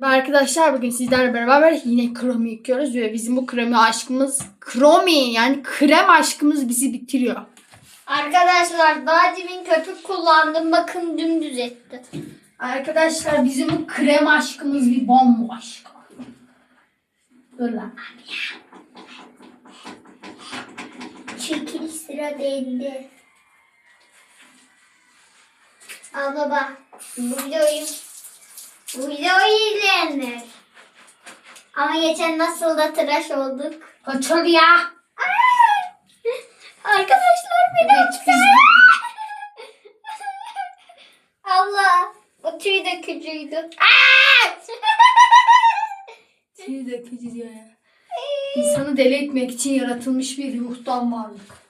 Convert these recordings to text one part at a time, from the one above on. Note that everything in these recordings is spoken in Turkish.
Ve Arkadaşlar bugün sizlerle beraber yine kromi yıkıyoruz ve bizim bu kromi aşkımız kromi yani krem aşkımız bizi bitiriyor. Arkadaşlar daha demin köpük kullandım. Bakın dümdüz etti. Arkadaşlar bizim bu krem aşkımız bir bomba aşk. Dur lan. Çekil sıra bende. Al baba. Bu videoyu bu videoyu izleyenler. Ama geçen nasıl da tıraş olduk. Kaçır ya. Aa! Arkadaşlar beni biz Allah. O tüy dökücüydü. Tüy dökücü diyor ya. İnsanı deli etmek için yaratılmış bir ruhtan varlık.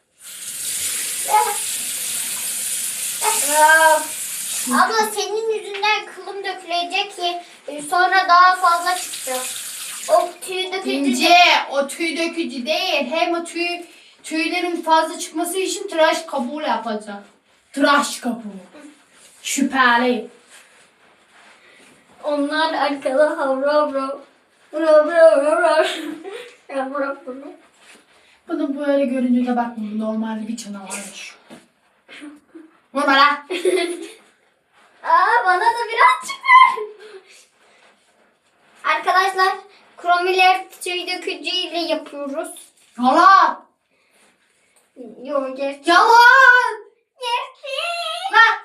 Abla senin yüzünden kılım dökülecek ki e, sonra daha fazla çıkacak. O tüy dökücü. İnce o tüy dökücü değil. Hem o tüy tüylerin fazla çıkması için tıraş kabuğu yapacak. Tıraş kabuğu. Şüpheli. Onlar arkada havra havra. Havra havra havra. Havra havra. Bunu böyle görünce de bak bu normalde bir canavarmış. Vurma lan. Aa bana da birazcık ver. Arkadaşlar kromiler tüy dökücüyle yapıyoruz. Yalan. Yok gerçek. Yalan. Gerçek. Lan.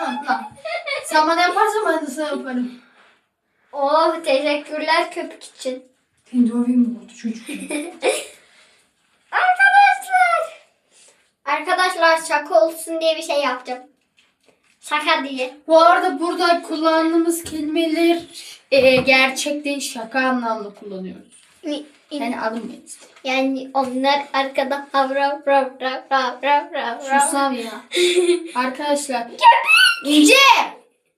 Lan, lan. Sen bana yaparsan ben de sana yaparım. Oh teşekkürler köpük için. Seni döveyim mi burada çocuk? Arkadaşlar. Arkadaşlar şaka olsun diye bir şey yapacağım. Şaka diye. Bu arada burada kullandığımız kelimeler e, gerçek değil şaka anlamda kullanıyoruz. Yani alınmayız. Yani onlar arkada havra havra havra havra havra Susam ya. Arkadaşlar. İnce.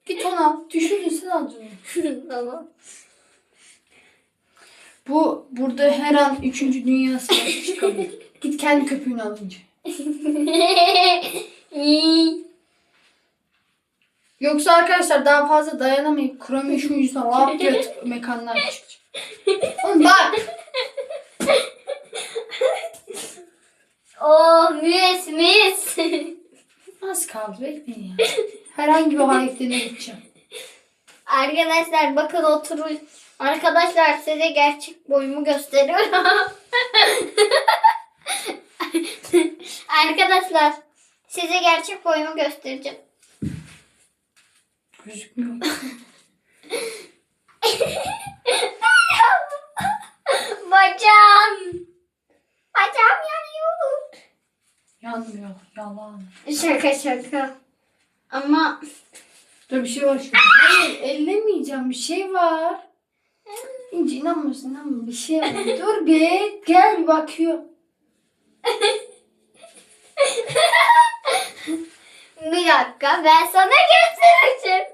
Git ona. Düşürün sen alacaksın. Tamam. Bu burada her an 3. Dünya Savaşı çıkabilir. Git kendi köpüğünü alınca. Yoksa arkadaşlar daha fazla dayanamayıp şu yüzden lap diye mekanlar çıkacak. Oğlum bak. oh mis mis. Az kaldı bekleyin ya. Herhangi bir hareketine gideceğim. Arkadaşlar bakın oturun. Arkadaşlar size gerçek boyumu gösteriyorum. Arkadaşlar size gerçek boyumu göstereceğim. Gözükmüyor. Bacağım. Bacağım yanıyor. Yanmıyor. Yalan. Şaka şaka. Ama Dur bir şey var şurada. Hayır ellemeyeceğim. Bir şey var. İnce inanmıyorsun inanmıyorsun. Bir şey var. Dur bir. Gel bir bakıyor. bir dakika ben sana göstereceğim.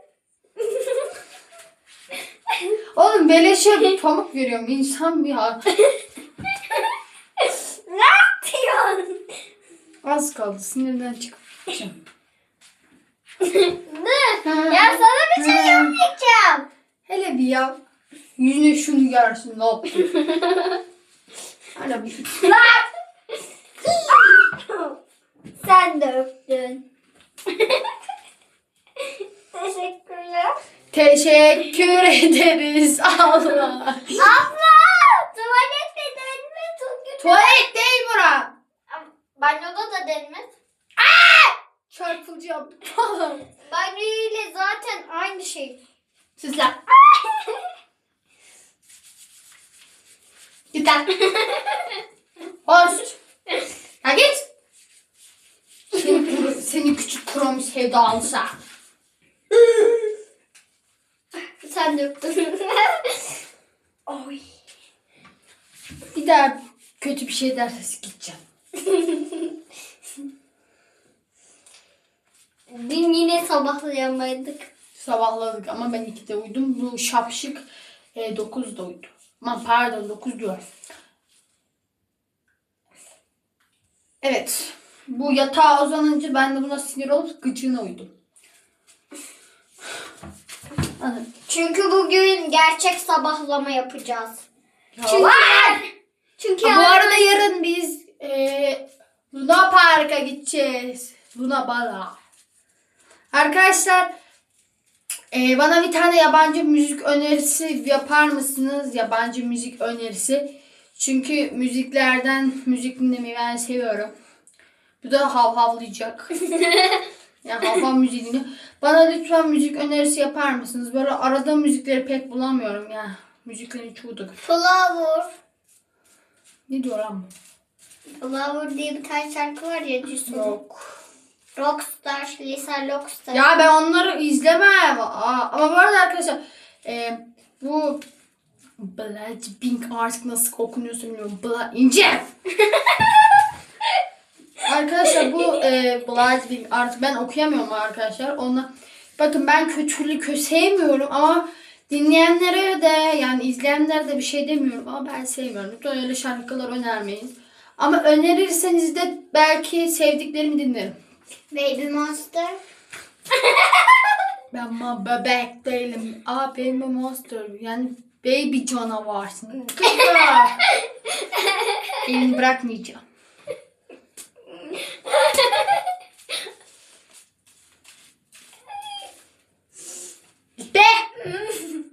Oğlum beleşe pamuk veriyorum. İnsan bir ha. ne yapıyorsun? Az kaldı. Sinirden çıkacağım. Ne? ya sana bir şey yapmayacağım. Hele bir ya. Yüzüne şunu görsün. Ne yaptın? Hala bir Sen de öptün. Teşekkürler. Teşekkür ederiz Allah. Abla! Tuvalette denme çok kötü. Tuvalet değil bura. Banyoda da denmez. Çarpılacağım. Banyo ile zaten aynı şey. Sizler. Git lan. Hoş. Ya git. Seni, küçük kromi sevdalısa. Sen de öptün. Oy. Bir daha kötü bir şey derse gideceğim. Dün yine sabahlayamaydık. Sabahladık ama ben 2'de uyudum. Bu şapşık e, 9'da uyudu. Aman pardon 9 diyor. Evet. Bu yatağa uzanınca ben de buna sinir olup gıcığına uydum. Çünkü bugün gerçek sabahlama yapacağız. Çünkü, çünkü bu arada yarın biz e, Luna Park'a gideceğiz. Luna Bala. Arkadaşlar e, bana bir tane yabancı müzik önerisi yapar mısınız? Yabancı müzik önerisi. Çünkü müziklerden müzik dinlemeyi ben seviyorum. Bu da hav havlayacak. yani hav hav müziği dinliyor. Bana lütfen müzik önerisi yapar mısınız? Böyle aradığım müzikleri pek bulamıyorum ya. Müziklerin çoğu da kötü. Flower. Ne diyor lan bu? Flower diye bir tane şarkı var ya Cüsün. Yok. Rockstar, Lisa Rockstar. Ya ben onları izlemem. Aa, ama bu arada arkadaşlar e, bu Blackpink artık nasıl okunuyorsa bilmiyorum. Bla ince. arkadaşlar bu e, Blackpink artık ben okuyamıyorum arkadaşlar. Ona bakın ben kötülük sevmiyorum ama dinleyenlere de yani izleyenlere de bir şey demiyorum ama ben sevmiyorum. Lütfen öyle şarkılar önermeyin. Ama önerirseniz de belki sevdiklerimi dinlerim. Baby Monster. Ben ma bebek değilim. Aa bir monster. Yani baby canavarsın. Kızlar. Elini bırakmayacağım. İşte.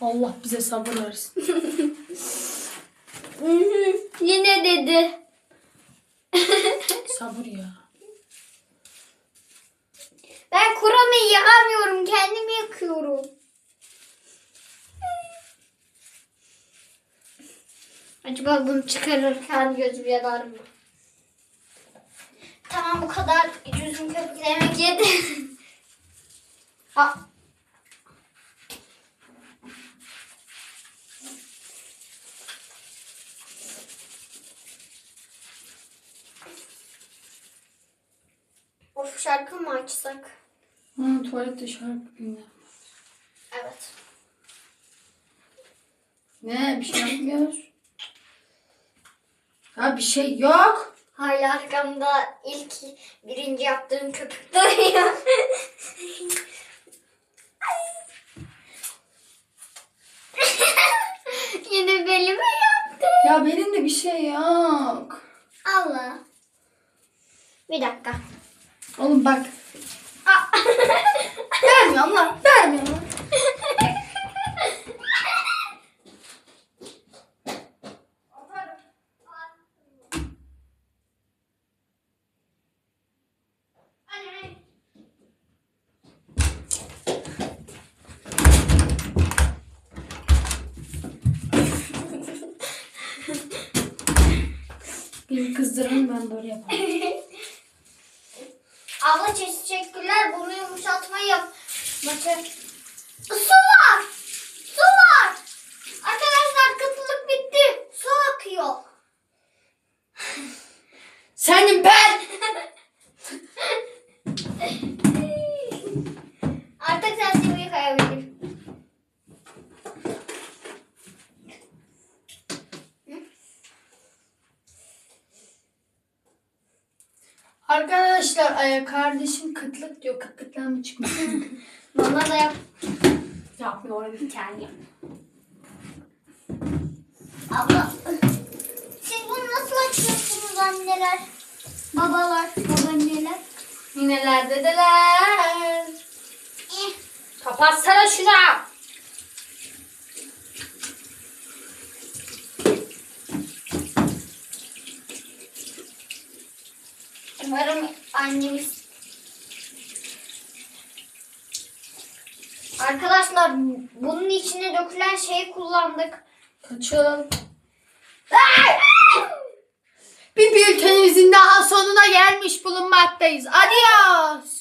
Allah bize sabır versin. Yine dedi. Sabır ya. Ben kuramayı yakamıyorum. Kendimi yakıyorum. Acaba bunu çıkarırken gözüm yanar mı? Bu kadar yüzüm köpüklemek yedi. Aa. Of şarkı mı açsak? Ha, tuvalette şarkı dinle. Evet. Ne bir şey yapmıyoruz. Ha bir şey yok. Hala arkamda ilk birinci yaptığım köpük duruyor. Yine belime yaptı. Ya benim de bir şey yok. Allah. Bir dakika. Oğlum bak. Vermiyorum lan. Vermiyorum lan. Beni kızdırın ben böyle yaparım. Abla teşekkürler. Bunu yumuşatma yap. Bakın. Su var. Su var. Arkadaşlar katılık bitti. Su akıyor. Senin ben. Artık sen seni yıkayabilirsin. Arkadaşlar e, kardeşim kıtlık diyor. Kıtlıktan mı çıkmış? Bana da yap. Yapmıyor bir tane. Abla. Siz bunu nasıl açıyorsunuz anneler? Babalar, babaanneler. Nineler dedeler. Eh. Kapatsana şunu. Umarım annemiz... Arkadaşlar bunun içine dökülen şeyi kullandık. Kaçın. Bir bültenimizin daha sonuna gelmiş bulunmaktayız. Adios.